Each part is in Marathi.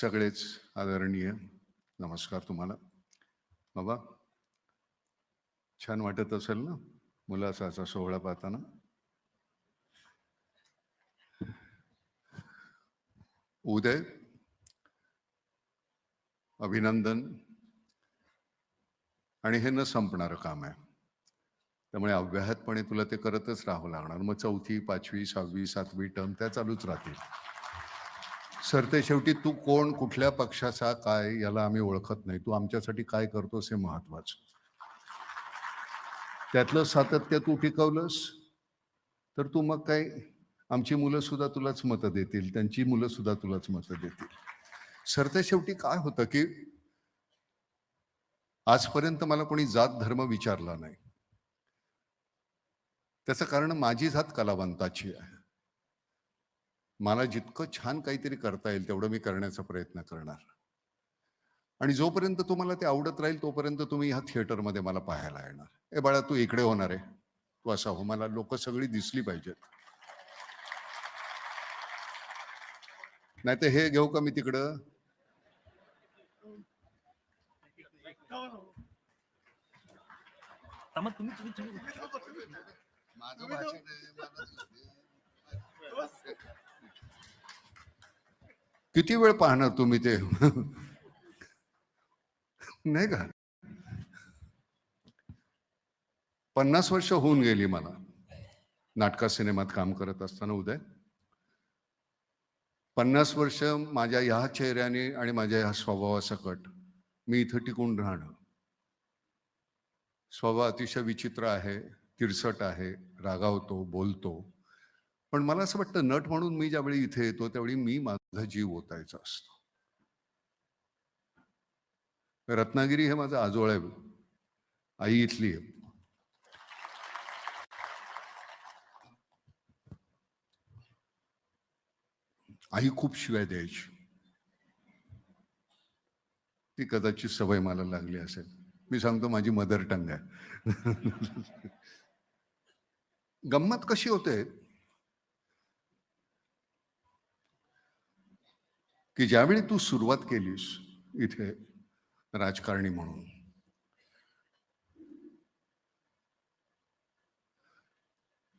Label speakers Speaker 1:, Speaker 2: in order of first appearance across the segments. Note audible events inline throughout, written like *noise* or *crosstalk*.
Speaker 1: सगळेच आदरणीय नमस्कार तुम्हाला. बाबा छान वाटत असेल ना मुलाचा असा सोहळा पाहताना? उदय अभिनंदन. आणि हे न संपणारं काम आहे. त्यामुळे अव्याहतपणे तुला ते करतच राहावं लागणार. मग चौथी पाचवी सहावी सातवी टर्म त्या चालूच राहतील. सरते शेवटी तू कोण कुठल्या पक्षाचा काय याला आम्ही ओळखत नाही. तू आमच्यासाठी काय करतोस हे महत्वाचं. त्यातलं सातत्य तू टिकवलंस. तर तू मग काय आमची मुलं सुद्धा तुलाच मतं देतील त्यांची मुलं सुद्धा तुलाच मतं देतील. सरते शेवटी काय होतं की आजपर्यंत मला कोणी जात धर्म विचारला नाही. त्याचं कारण माझी जात कलावंताची आहे. मला जितकं छान काहीतरी करता येईल तेवढं मी करण्याचा प्रयत्न करणार. आणि जोपर्यंत तुम्हाला ते आवडत राहील तोपर्यंत तुम्ही ह्या थिएटरमध्ये मला पाहायला येणार. ए बाळा तू इकडे होणार आहे. तू असा हो मला लोक सगळी दिसली पाहिजेत. नाही तर हे घेऊ का मी तिकडं? माझं भाषण आहे, मला दिसते. किती वेळ पाहणार तुम्ही ते? नाही का? पन्नास वर्ष होऊन गेली मला. नाटका सिनेमात काम करत असताना उदय. पन्नास वर्ष माझ्या ह्या चेहऱ्याने आणि माझ्या ह्या स्वभावासकट मी इथं टिकून राहणं. स्वभाव अतिशय विचित्र आहे तिरसट आहे रागावतो बोलतो. पण मला असं वाटतं नट म्हणून मी ज्यावेळी इथे येतो त्यावेळी मी माझा जीव ओतायचा असतो. रत्नागिरी हे माझं आजोळ आहे आई इथली आहे. आई खूप शिवाय द्यायची. ती कदाचित सवय मला लागली असेल. मी सांगतो माझी मदर टंग आहे. *laughs* गंमत कशी होते की ज्यावेळी तू सुरुवात केलीस इथे राजकारणी म्हणून.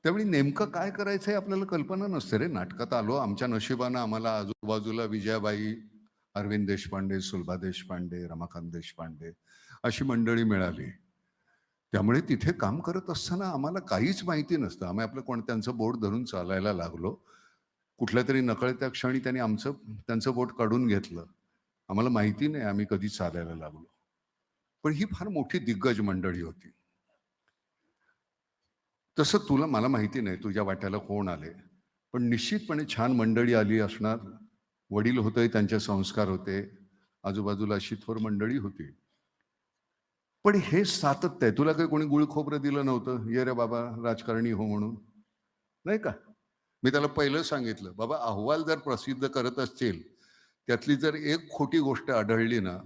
Speaker 1: त्यावेळी नेमकं काय करायचं आपल्याला कल्पना नसते रे. नाटकात आलो आमच्या नशिबानं आम्हाला आजूबाजूला विजयाबाई अरविंद देशपांडे सुलभा देशपांडे रमाकांत देशपांडे अशी मंडळी मिळाली. त्यामुळे तिथे काम करत असताना आम्हाला काहीच माहिती नसतं. आम्ही आपलं कोण त्यांचं बोर्ड धरून चालायला लागलो. कुठल्या तरी नकळत्या क्षणी त्यांनी आमचं त्यांचं बोट काढून घेतलं. आम्हाला माहिती नाही आम्ही कधी चालायला लागलो. पण ही फार मोठी दिग्गज मंडळी होती. तसं तुला मला माहिती नाही तुझ्या वाट्याला कोण आले. पण निश्चितपणे छान मंडळी आली असणार. वडील होते त्यांचे संस्कार होते. आजूबाजूला अशी थोर मंडळी होती. पण हे सातत्य आहे. तुला काही कोणी गुळखोबरं दिलं नव्हतं? ये रे बाबा राजकारणी हो म्हणून. नाही का? मी त्याला पहिलं सांगितलं बाबा अहवाल जर प्रसिद्ध करत असतील त्यातली जर एक खोटी गोष्ट आढळली ना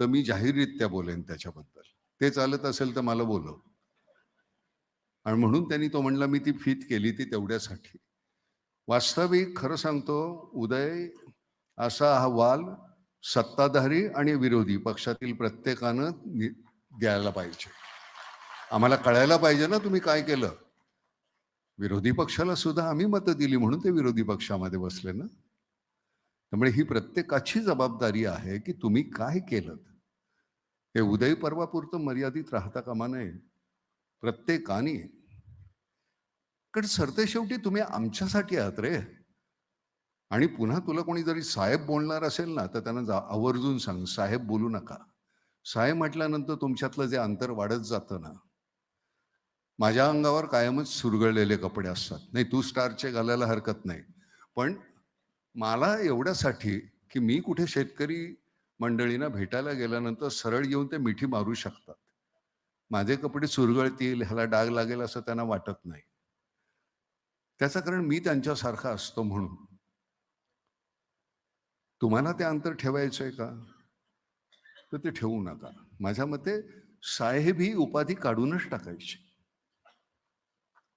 Speaker 1: तर मी जाहीररित्या बोलेन त्याच्याबद्दल. ते चालत असेल तर मला बोलव. आणि म्हणून त्यांनी तो म्हणला मी ती फीत केली ती तेवढ्यासाठी. वास्तविक खरं सांगतो उदय असा अहवाल सत्ताधारी आणि विरोधी पक्षातील प्रत्येकानं द्यायला पाहिजे. आम्हाला कळायला पाहिजे ना तुम्ही काय केलं. विरोधी पक्षाला सुद्धा आम्ही मतं दिली म्हणून ते विरोधी पक्षामध्ये बसले ना. त्यामुळे ही प्रत्येकाची जबाबदारी आहे की तुम्ही काय केलं हे उदय पर्वापुरतं मर्यादित राहता कामा नये. प्रत्येकाने. कारण सरते शेवटी तुम्ही आमच्यासाठी आहात रे. आणि पुन्हा तुला कोणी जरी साहेब बोलणार असेल ना तर त्यांना जा- आवर्जून सांग साहेब बोलू नका. साहेब म्हटल्यानंतर तुमच्यातलं जे अंतर वाढत जातं ना माझ्या अंगावर कायमच सुरगळलेले कपडे असतात. नाही तू स्टारचे घालायला हरकत नाही. पण मला एवढ्यासाठी की मी कुठे शेतकरी मंडळींना भेटायला गेल्यानंतर सरळ येऊन ते मिठी मारू शकतात. माझे कपडे सुरगळतील ह्याला डाग लागेल असं त्यांना वाटत नाही. त्याचं कारण मी त्यांच्यासारखा असतो म्हणून. तुम्हाला ते अंतर ठेवायचं आहे का? तर ते ठेवू नका. माझ्या मते साहेब ही उपाधी काढूनच टाकायची.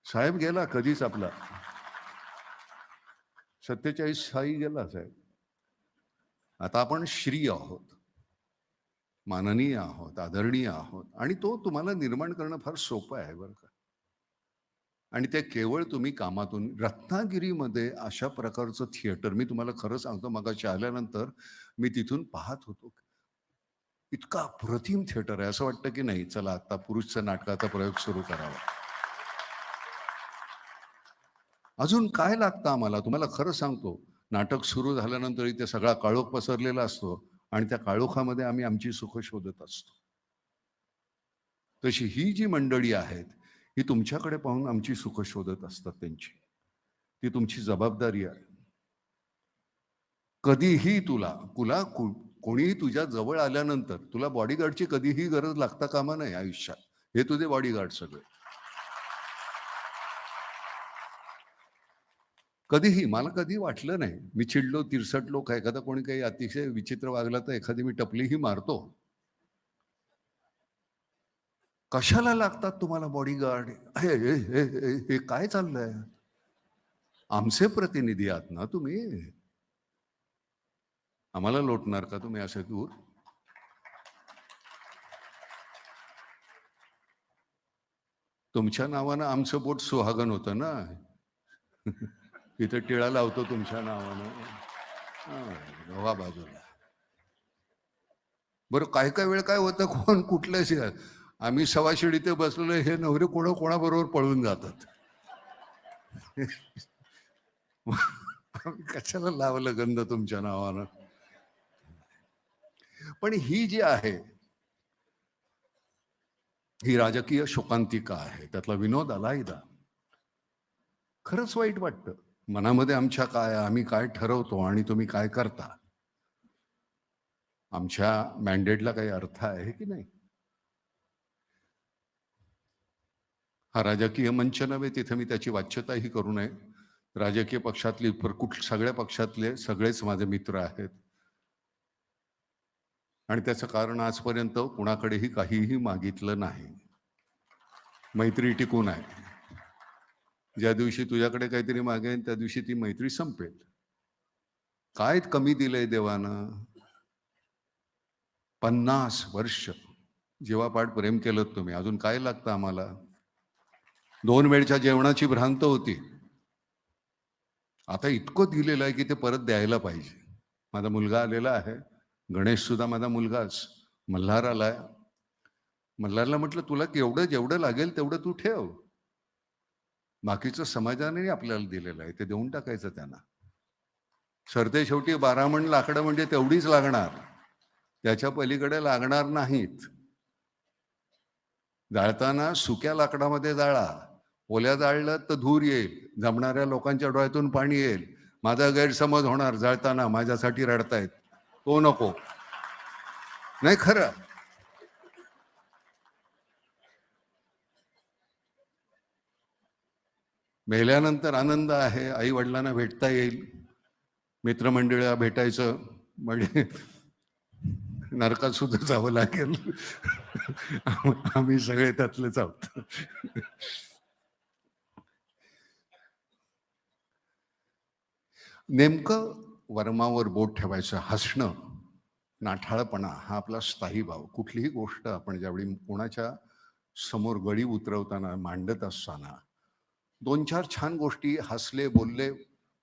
Speaker 1: साहेब गेला कधीच आपला. सत्तेचाळीस साई गेला साहेब. आता आपण श्री आहोत. माननीय आहोत आदरणीय आहोत. आणि तो तुम्हाला निर्माण करणं फार सोपं आहे बरं का. आणि ते केवळ तुम्ही कामातून रत्नागिरीमध्ये अशा प्रकारचं थिएटर मी तुम्हाला खरं सांगतो मगाशी आल्यानंतर मी तिथून पाहत होतो. इतका अप्रतिम थिएटर आहे. असं वाटतं की नाही चला आता पुरुषच्या नाटकाचा प्रयोग सुरू करावा. अजून काय लागतं आम्हाला? तुम्हाला खरं सांगतो नाटक सुरू झाल्यानंतर इथे सगळा काळोख पसरलेला असतो आणि त्या काळोखामध्ये आम्ही आमची सुख शोधत असतो. तशी ही जी मंडळी आहेत ही तुमच्याकडे पाहून आमची सुख शोधत असतात त्यांची. ती तुमची जबाबदारी आहे. कधीही तुला तुला कोणीही तुझ्या जवळ आल्यानंतर तुला बॉडीगार्डची कधीही गरज लागता कामा नाही आयुष्यात. हे तुझे बॉडीगार्ड सगळे. कधीही मला कधी वाटलं नाही. मी चिडलो तिरसटलो का एखादा कोणी काही अतिशय विचित्र वागला तर एखादी मी टपलीही मारतो. कशाला लागतात तुम्हाला बॉडीगार्ड हे हे- हे- काय चाललंय? आमचे प्रतिनिधी आहात ना तुम्ही? आम्हाला लोटणार का तुम्ही असे दूर? तुमच्या नावानं आमचं बोट सुहागन होतं ना? तिथे टिळा लावतो तुमच्या नावानं. हा, बाजूला बरं काय काय वेळ काय होतं कोण कुठल्या आम्ही सवाशिडी ते बसलेलो हे नवरे कोण कोणाबरोबर पळून जातात? कशाला लावलं गंध तुमच्या नावानं? पण ही जी आहे ही राजकीय शोकांतिका आहे त्यातला विनोद अलायदा खरंच वाईट वाटतं. मनामध्ये आमच्या काय आम्ही काय ठरवतो आणि तुम्ही काय करता? आमच्या मॅन्डेटला काही अर्थ आहे की नाही? हा राजकीय मंच नव्हे तिथे मी त्याची वाच्यताही करू नये. राजकीय पक्षातली कुठ सगळ्या पक्षातले सगळेच माझे मित्र आहेत. आणि त्याचं कारण आजपर्यंत कुणाकडेही काहीही मागितलं नाही. मैत्री टिकून आहे. ज्या दिवशी तुझ्याकडे काहीतरी मागेन त्या दिवशी ती मैत्री संपेल. काय कमी दिलंय देवानं? पन्नास वर्ष. जीवापाठ प्रेम केलं तुम्ही अजून काय लागतं आम्हाला? दोन वेळच्या जेवणाची भ्रांत होती. आता इतकं दिलेलं आहे की ते परत द्यायला पाहिजे. माझा मुलगा आलेला आहे. गणेश सुद्धा माझा मुलगाच. मल्हार आलाय मल्हारला म्हटलं तुला केवढं जेवढं लागेल तेवढं तू ठेव. बाकीचं समाजाने आपल्याला दिलेलं आहे ते देऊन टाकायचं त्यांना. सरते शेवटी बारामण लाकडं म्हणजे तेवढीच लागणार. त्याच्या पलीकडे लागणार नाहीत. जाळताना सुक्या लाकडामध्ये जाळा. ओल्या जाळलं तर धूर येईल. जमणाऱ्या लोकांच्या डोळ्यातून पाणी येईल. माझा गैरसमज होणार जाळताना माझ्यासाठी रडतायत. तो नको. नाही खरं. मेल्यानंतर आनंद आहे आई वडिलांना भेटता येईल. मित्रमंडळीला भेटायचं म्हणजे नरकात सुद्धा जावं लागेल. आम्ही सगळे त्यातलेच आहोत. नेमकं वर्मावर बोट ठेवायचं हसणं नाठाळपणा हा आपला स्थायी भाव. कुठलीही गोष्ट आपण ज्यावेळी कोणाच्या समोर गळी उतरवताना मांडत असताना दोन चार छान गोष्टी हसले बोलले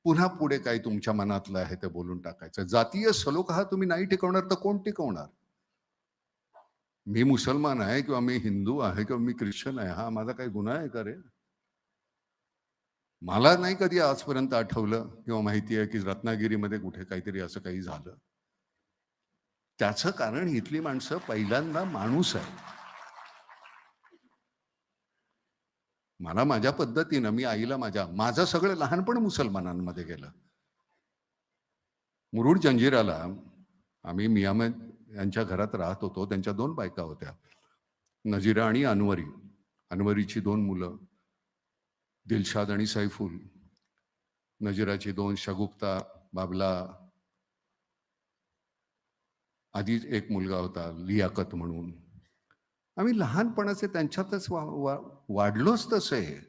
Speaker 1: पुन्हा पुढे काही तुमच्या मनातलं आहे ते बोलून टाकायचं. जातीय सलोखा हा तुम्ही नाही टिकवणार तर कोण टिकवणार? मी मुसलमान आहे किंवा मी हिंदू आहे किंवा मी ख्रिश्चन आहे हा माझा काही गुन्हा आहे का रे? मला नाही कधी आजपर्यंत आठवलं किंवा माहिती आहे की रत्नागिरीमध्ये कुठे काहीतरी असं काही झालं. त्याचं कारण इथली माणसं पहिल्यांदा माणूस आहे. मला माझ्या पद्धतीनं मी आईला माझ्या माझं सगळं लहानपण मुसलमानांमध्ये गेलं. मुरुड जंजिराला आम्ही मियामद यांच्या घरात राहत होतो. त्यांच्या दोन बायका होत्या. नजिरा आणि अनवरी. अनवरीची दोन मुलं दिलशाद आणि सैफुल. नजिराची दोन शगुप्ता बाबला. आधीच एक मुलगा होता लियाकत म्हणून. आम्ही लहानपणाचे त्यांच्यातच वा, वा, वाढलोच तसं. आहे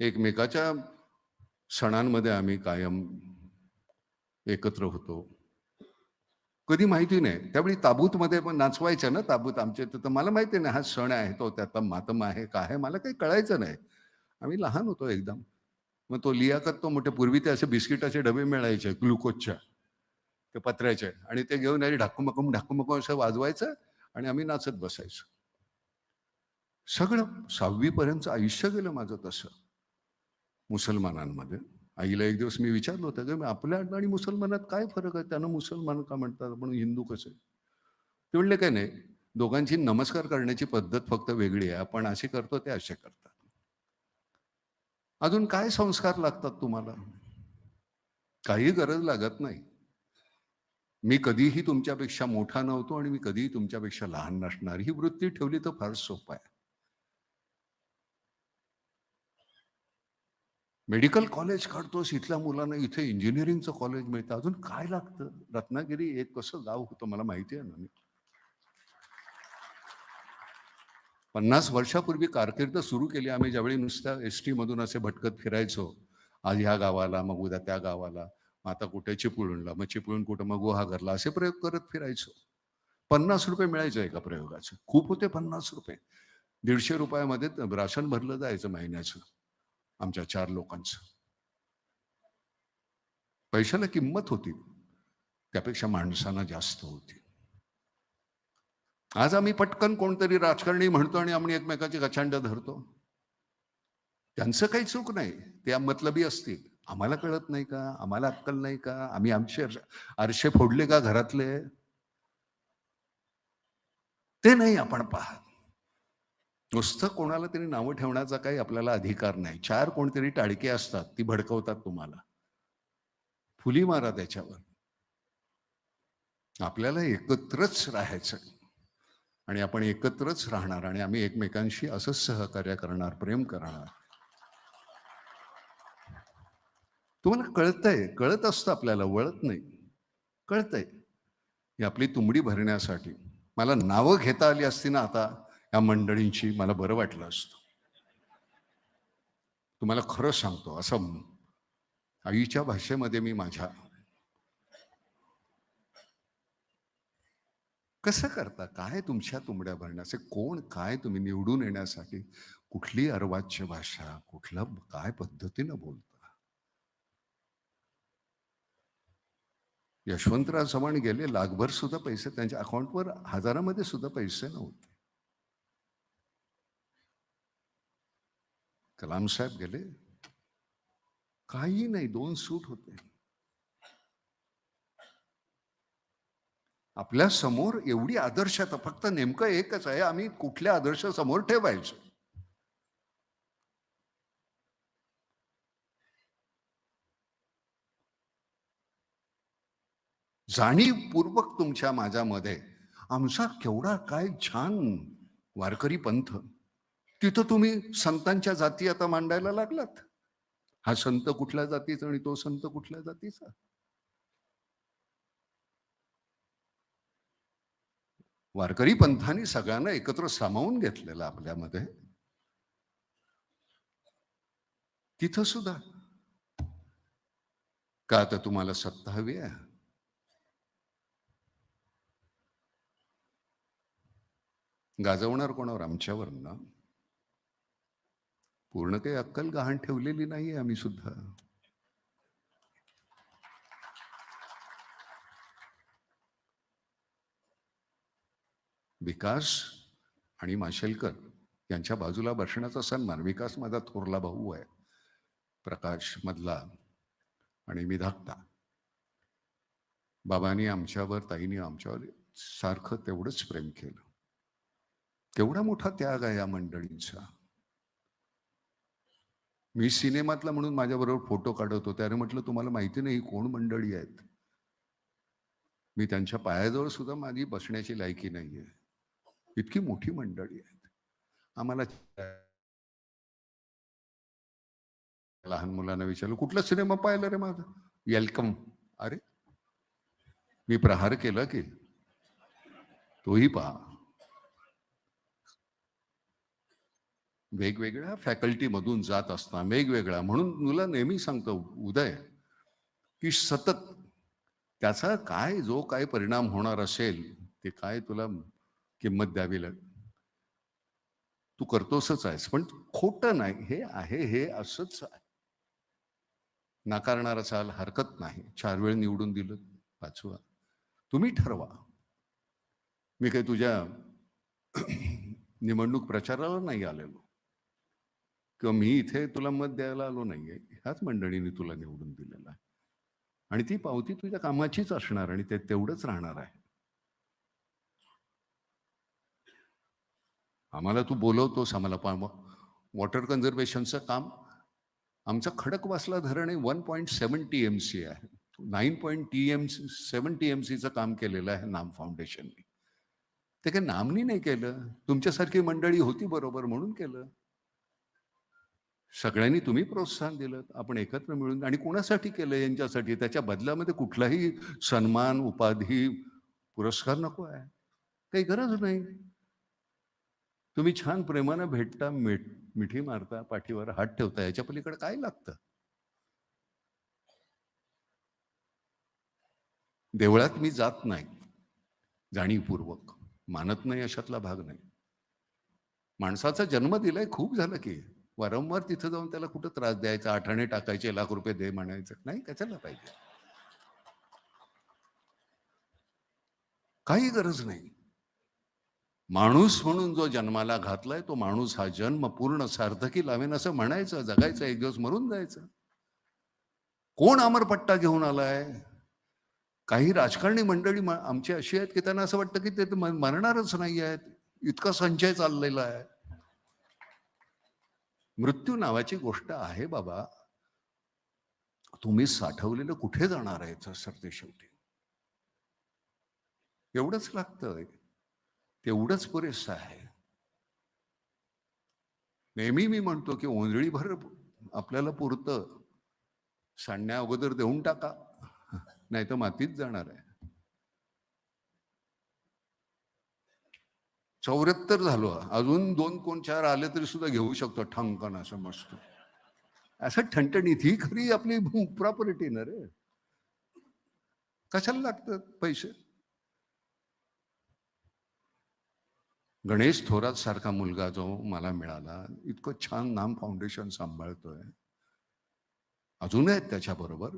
Speaker 1: एकमेकाच्या सणांमध्ये आम्ही कायम एकत्र होतो. कधी माहिती नाही. त्यावेळी ताबूतमध्ये पण नाचवायच्या ना ताबूत आमच्या तर मला माहिती नाही हा सण आहे तो त्याचा मातम आहे काय आहे मला काही कळायचं नाही. आम्ही लहान होतो एकदम. मग तो लियाकत तो मोठे पूर्वी ते असे बिस्किटाचे डबे मिळायचे ग्लुकोजच्या ते पत्र्याचे. आणि ते घेऊन यायचे ढाकूमकूम ढाकूमकूम असं वाजवायचं आणि आम्ही नाचत बसायचो. सगळं सहावीपर्यंत आयुष्य गेलं माझं तसं. मुसलमानांमध्ये. आईला एक दिवस मी विचारलं होतं की आपल्या आणि मुसलमानात काय फरक आहे? त्यांना मुसलमान का म्हणतात आपण हिंदू कसे? ते म्हणले काय नाही. दोघांची नमस्कार करण्याची पद्धत फक्त वेगळी आहे. आपण असे करतो ते असे करतात. अजून काय संस्कार लागतात तुम्हाला? काही गरज लागत नाही. मी कधीही तुमच्यापेक्षा मोठा नव्हतो आणि मी कधीही तुमच्यापेक्षा लहान नसणार. ही वृत्ती ठेवली तर फार सोपं आहे. मेडिकल कॉलेज काढतोस इथल्या मुलांना इथे इंजिनिअरिंगचं कॉलेज मिळतं. अजून काय लागतं? रत्नागिरी एक कसं गाव होतं मला माहिती आहे ना मी. पन्नास वर्षापूर्वी कारकीर्द सुरू केली. आम्ही ज्यावेळी नुसत्या एस टी मधून असे भटकत फिरायचो आज ह्या गावाला मग उद्या त्या गावाला मग आता कुठे चिपळूणला मग चिपळूण कुठं मग गुहागरला असे प्रयोग करत फिरायचो. पन्नास रुपये मिळायचे एका प्रयोगाचे. खूप होते पन्नास रुपये. दीडशे रुपयामध्ये राशन भरलं जायचं महिन्याचं. आमच्या चार लोकांचं. पैशाला किंमत होती. त्यापेक्षा माणसांना जास्त होती. आज आम्ही पटकन कोणतरी राजकारणी म्हणतो आणि आम्ही एकमेकाची गचांड धरतो. त्यांचं काही चूक नाही. ते मतलबी असतील. आम्हाला कळत नाही का? आम्हाला अक्कल नाही का? आम्ही आमचे आरशे- फोडले का घरातले? ते नाही आपण पाहत. नुसतं कोणाला तरी नावं ठेवण्याचा काही आपल्याला अधिकार नाही. चार कोणतरी टाळके असतात ती भडकवतात तुम्हाला. फुली मारा त्याच्यावर. आपल्याला एकत्रच राहायचं आणि आपण एकत्रच राहणार आणि आम्ही एकमेकांशी असंच सहकार्य करणार प्रेम करणार. तुम्हाला कळतंय कळत असतं आपल्याला वळत नाही. कळतंय. ही आपली तुंबडी भरण्यासाठी. मला नावं घेता आली असती ना आता या मंडळींची मला बरं वाटलं असतं. तुम्हाला खरं सांगतो असं आईच्या भाषेमध्ये मी माझ्या कसं करता? काय तुमच्या तुंबड्या भरण्याचे कोण काय तुम्ही निवडून येण्यासाठी? कुठली अर्वाच्य भाषा? कुठलं काय पद्धतीनं बोलता? यशवंतराव चव्हाण गेले लाखभर सुद्धा पैसे त्यांच्या अकाउंटवर हजारामध्ये सुद्धा पैसे नव्हते. कलाम साहेब गेले काही नाही दोन सूट होते. आपल्यासमोर एवढी आदर्श आता फक्त नेमकं एकच आहे आम्ही कुठल्या आदर्श समोर ठेवायचो? जाणीवपूर्वक तुमच्या माझ्यामध्ये आमचा केवढा काय छान वारकरी पंथ. तिथं तुम्ही संतांच्या जाती आता मांडायला लागलात. हा संत कुठल्या जातीचा आणि तो संत कुठल्या जातीचा? वारकरी पंथाने सगळ्यांना एकत्र सामावून घेतलेलं आपल्यामध्ये. तिथं सुद्धा. का आता तुम्हाला सत्ता हवी आहे? गाजवणार कोणावर? आमच्यावर ना पूर्ण काही अक्कल गहाण ठेवलेली नाहीये आम्ही सुद्धा. विकास आणि माशेलकर यांच्या बाजूला बसण्याचा सन्मान विकास माझा थोरला भाऊ आहे. प्रकाश मधला आणि मी धाकटा. बाबांनी आमच्यावर ताईने आमच्यावर सारखं तेवढंच प्रेम केलं. केवढा मोठा त्याग आहे या मंडळींचा. मी सिनेमातला म्हणून माझ्याबरोबर फोटो काढत होते. अरे म्हटलं तुम्हाला माहिती नाही कोण मंडळी आहेत? मी त्यांच्या पायाजवळ सुद्धा माझी बसण्याची लायकी नाहीये. इतकी मोठी मंडळी आहेत. आम्हाला लहान मुलांना विचारलं कुठला सिनेमा पाहिला रे माझा? वेलकम अरे मी प्रहार केला की. तोही पहा. वेगवेगळ्या फॅकल्टीमधून जात असताना वेगवेगळ्या. म्हणून तुला नेहमी सांगतो उदय की सतत त्याचा काय जो काय परिणाम होणार असेल ते काय तुला किंमत द्यावी लागेल तू करतोसच आहेस पण खोटं नाही. हे आहे हे असंच आहे. नाकारणार असाल हरकत नाही. चार वेळ निवडून दिलं पाचवा. तुम्ही ठरवा. मी काही तुझ्या निवडणूक प्रचाराला नाही आलेलो. किंवा मी इथे तुला मत द्यायला आलो नाहीये. ह्याच मंडळीने तुला निवडून दिलेला आहे. आणि ती पावती तुझ्या कामाचीच असणार आणि ते तेवढंच राहणार आहे. आम्हाला तू बोलवतोस आम्हाला वॉटर कन्झर्वेशनचं काम. आमचं खडकवासला धरण हे one point seven T M C आहे. Nine point T M C seven T M सीचं काम केलेलं आहे नाम फाउंडेशनने ते काही नामनी नाही केलं. तुमच्यासारखी मंडळी होती बरोबर म्हणून केलं. सगळ्यांनी तुम्ही प्रोत्साहन दिलं आपण एकत्र मिळून आणि कोणासाठी केलं यांच्यासाठी? त्याच्या बदल्यामध्ये कुठलाही सन्मान उपाधी पुरस्कार नको आहे. काही गरज नाही. तुम्ही छान प्रेमानं भेटता मिठ मिठी मारता पाठीवर हात ठेवता याच्या पलीकडे काय लागतं? देवळात मी जात नाही. जाणीवपूर्वक. मानत नाही अशातला भाग नाही. माणसाचा जन्म दिलाय खूप झालं की. वारंवार तिथं जाऊन त्याला कुठं त्रास द्यायचा? आठाणे टाकायचे लाख रुपये दे म्हणायचं. नाही कशाला पाहिजे? काही गरज नाही. माणूस म्हणून जो जन्माला घातलाय तो माणूस हा जन्म पूर्ण सार्थकी लावेन असं म्हणायचं. जगायचं एक दिवस मरून जायचं. कोण अमरपट्टा घेऊन आलाय? काही राजकारणी मंडळी आमची अशी आहेत की त्यांना असं वाटतं की ते तर मरणारच नाही आहेत इतका संचय चाललेला आहे. मृत्यू नावाची गोष्ट आहे बाबा. तुम्ही साठवलेलं कुठे जाणार आहे सर ते शेवटी? एवढंच लागतं तेवढंच पुरेसं आहे. नेहमी मी म्हणतो की ओंजळीभर आपल्याला पुरतं. सांडण्या अगोदर देऊन टाका. नाही तर मातीत जाणार आहे. चौऱ्याहत्तर झालो. अजून दोन कोण चार आले तरी सुद्धा घेऊ शकतो. ठंकन असं मस्त. असं ठणठणीत ही खरी आपली प्रॉपर्टी ना रे. कशाला लागतात पैसे? गणेश थोरात सारखा मुलगा जो मला मिळाला इतकं छान नाम फाउंडेशन सांभाळतोय. अजून आहेत त्याच्याबरोबर.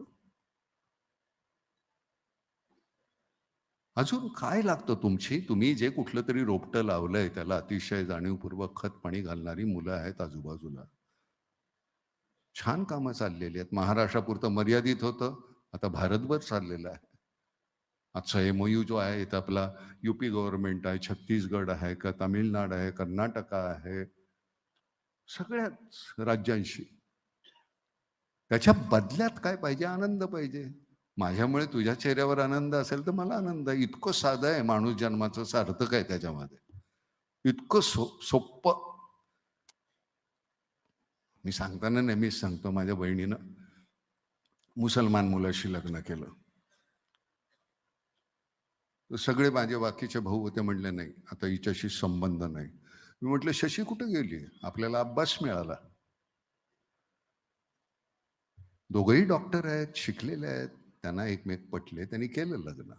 Speaker 1: अजून काय लागतं तुमची? तुम्ही जे कुठलं तरी रोपटं लावलंय त्याला अतिशय जाणीवपूर्वक खत पाणी घालणारी मुलं आहेत आजूबाजूला. छान कामं चाललेली आहेत. महाराष्ट्रापुरतं मर्यादित होतं. आता भारतभर चाललेलं आहे. आजचा एमओयू जो आहे इथं आपला युपी गव्हर्नमेंट आहे छत्तीसगड आहे का तामिळनाड आहे कर्नाटका आहे. सगळ्याच राज्यांशी. त्याच्या बदल्यात काय पाहिजे? आनंद पाहिजे. माझ्यामुळे तुझ्या चेहऱ्यावर आनंद असेल तर मला आनंद आहे. इतकं साधं आहे माणूस जन्माचं सार्थक आहे त्याच्यामध्ये. इतकं सो सोप्प. मी सांगताना नेहमीच सांगतो माझ्या बहिणीनं मुसलमान मुलाशी लग्न केलं. सगळे माझे बाकीचे भाऊ होते म्हणले नाही आता हिच्याशी संबंध नाही. मी म्हटलं शशी कुठे गेली? आपल्याला अभ्यास मिळाला. दोघही डॉक्टर आहेत शिकलेले आहेत. त्यांना एकमेक पटले त्यांनी केलं लग्न.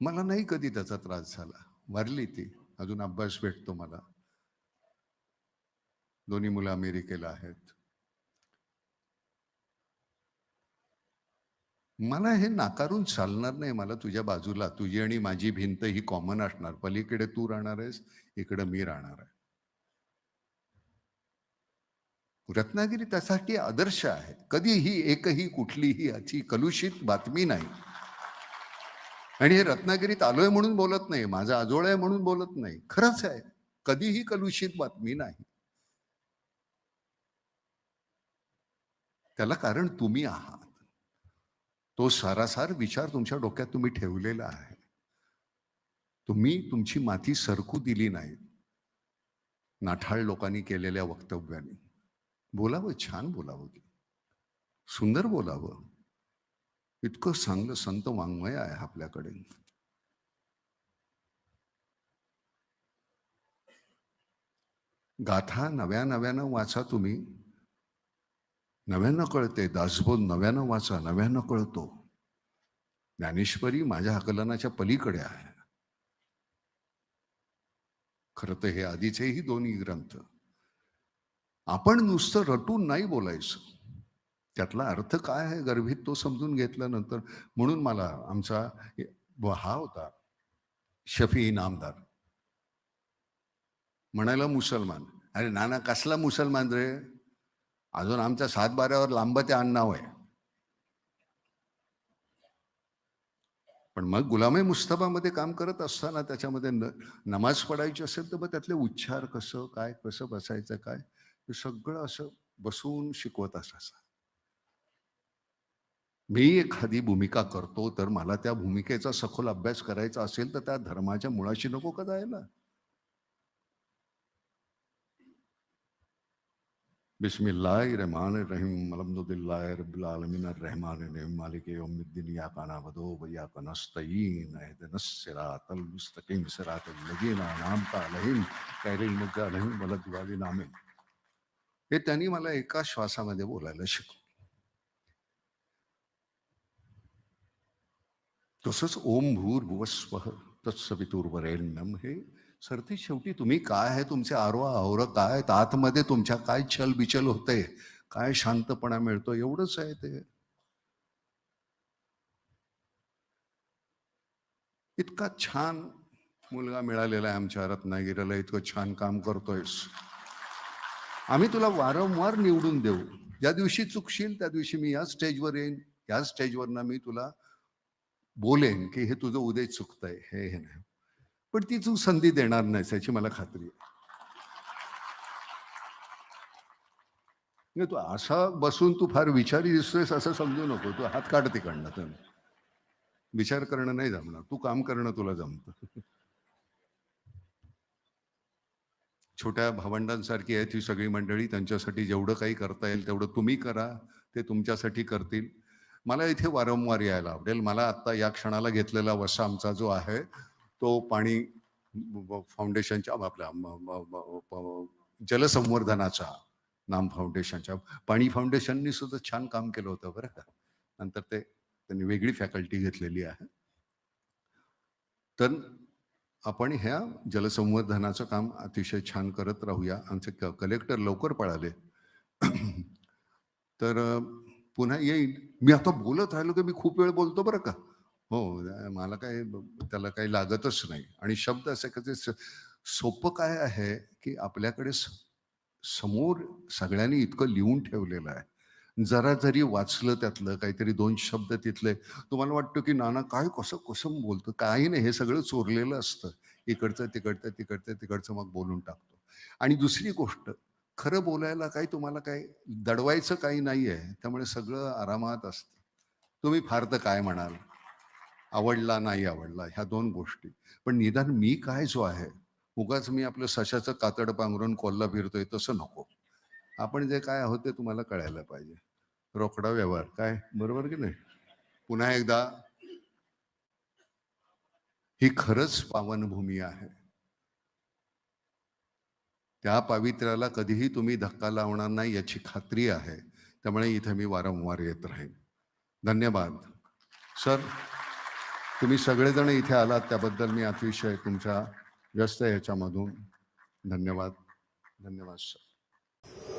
Speaker 1: मला नाही कधी त्याचा त्रास झाला. वारली ती. अजून अभ्यास भेटतो मला. दोन्ही मुलं अमेरिकेला आहेत. मला हे नाकारून चालणार नाही. मला तुझ्या बाजूला तुझी आणि माझी भिंत ही कॉमन असणार. पलीकडे तू राहणार आहेस इकडे मी राहणार आहे. रत्नागिरी त्यासाठी आदर्श आहे कधीही एकही कुठलीही याची कलुषित बातमी नाही. आणि हे रत्नागिरीत आलोय म्हणून बोलत नाही माझा आजोळ आहे म्हणून बोलत नाही. खरंच आहे कधीही कलुषित बातमी नाही. त्याला कारण तुम्ही आहात. तो सारासार विचार तुमच्या डोक्यात तुम्ही ठेवलेला आहे. तुम्ही तुमची माती सरकू दिली नाही. नाठाळ लोकांनी केलेल्या वक्तव्याने. बोलावं छान बोलावं की. सुंदर बोलावं. इतकं चांगलं संत वाङ्मय आहे आपल्याकडे. गाथा नव्या नव्यानं वाचा तुम्ही. नव्यानं कळते दासबोध नव्यानं वाचा नव्यानं कळतो. ज्ञानेश्वरी माझ्या आकलनाच्या पलीकडे आहे. खरं तर हे आधीचेही दोन्ही ग्रंथ. आपण नुसतं रटून नाही बोलायचं. त्यातला अर्थ काय आहे गर्भित तो समजून घेतल्यानंतर? म्हणून मला आमचा हा होता. शफी इनामदार. म्हणायला मुसलमान अरे नाना कसला मुसलमान रे? अजून आमच्या सातबाऱ्यावर लांब ते आडनाव आहे. पण मग गुलामे मुस्तफामध्ये काम करत असताना त्याच्यामध्ये न नमाज पडायची असेल तर मग त्यातले उच्चार कसं काय कसं बसायचं काय? हे सगळं असं बसून शिकवत असायचं. मी एखादी भूमिका करतो तर मला त्या भूमिकेचा सखोल अभ्यास करायचा असेल तर त्या धर्माच्या मुळाशी नको का जायला? बिस्मिल्लाह रहमान रहीम अलहमदुल्लाह रब्बिल आलमीन रहमान रहीम मालिक यौमिद्दीन या काना बदो व या कनस्तईन अहदन सिरात अल मुस्तकीम सिरातल लजीना अनअमता अलैहिम गैरिल मगदूबी अलैहिम वलद्दालिन आमीन। हे त्यांनी मला एका श्वासामध्ये बोलायला शिकवलं. तसंच ओम भूर्भुवस्वः तत्सवितुर्वरेण्यम हे. सरते शेवटी तुम्ही काय आहे? तुमचे आरोह आवर काय आहेत? आतमध्ये तुमच्या काय छल बिचल होते? काय शांतपणा मिळतो? एवढंच आहे ते. इतका छान मुलगा मिळालेला आहे आमच्या रत्नागिरीला. इतकं छान काम करतोयस. आम्ही तुला वारंवार निवडून देऊ. ज्या दिवशी चुकशील त्या दिवशी मी या स्टेजवर येईन. या स्टेजवरनं मी तुला बोलेन की हे तुझं उदय चुकतंय. हे हे नाही. पण ती तू संधी देणार नाहीस याची मला खात्री आहे. नाही, तू असा बसून तू फार विचारी दिसतोयस असं समजू नको. तू हात काढ तिकडनं. तर विचार करणं नाही जमणार. तू काम करणं तुला जमतं. छोट्या भावंडांसारखी आहे ती सगळी मंडळी. त्यांच्यासाठी जेवढं काही करता येईल तेवढं तुम्ही करा. ते तुमच्यासाठी करतील. मला इथे वारंवार यायला आवडेल. मला आत्ता या क्षणाला घेतलेला वसा आमचा जो आहे तो पाणी फाउंडेशनच्या आपल्या जलसंवर्धनाचा नाम फाउंडेशनच्या. पाणी फाउंडेशननी सुद्धा छान काम केलं होतं बरं का. नंतर ते त्यांनी वेगळी फॅकल्टी घेतलेली आहे. तर आपण ह्या जलसंवर्धनाचं काम अतिशय छान करत राहूया. आमचे क कलेक्टर लवकर पळाले. तर पुन्हा येईल. मी आता बोलत राहिलो की मी खूप वेळ बोलतो बरं का? हो मला काय त्याला काही लागतच नाही. आणि शब्द असे कसे स- सोपं काय आहे की आपल्याकडे स- समोर सगळ्यांनी इतकं लिहून ठेवलेलं आहे. जरा जरी वाचलं त्यातलं काहीतरी दोन शब्द तिथले तुम्हाला वाटतं की नाना काय कसं कसं बोलतं? काही नाही हे सगळं चोरलेलं असतं. इकडचं तिकडचं तिकडचं तिकडचं मग बोलून टाकतो. आणि दुसरी गोष्ट खरं बोलायला काही तुम्हाला काही दडवायचं काही नाही आहे त्यामुळे सगळं आरामात असतं. तुम्ही फार तर काय म्हणाल? आवडला नाही आवडला ह्या दोन गोष्टी. पण निदान मी काय जो आहे उगाच मी आपलं सशाचं कातड पांघरून कोल्हा फिरतोय तसं नको. आपण जे काय आहोत ते तुम्हाला कळायला पाहिजे. रोकडा व्यवहार. काय? बरोबर की नाही? पुन्हा एकदा ही खरंच पावनभूमी आहे. त्या पावित्र्याला कधीही तुम्ही धक्का लावणार नाही याची खात्री आहे. त्यामुळे इथे मी वारंवार येत राहीन. धन्यवाद. सर तुम्ही सगळेजण इथे आलात त्याबद्दल मी अतिशय तुमच्या व्यस्त ह्याच्यामधून धन्यवाद. धन्यवाद सर.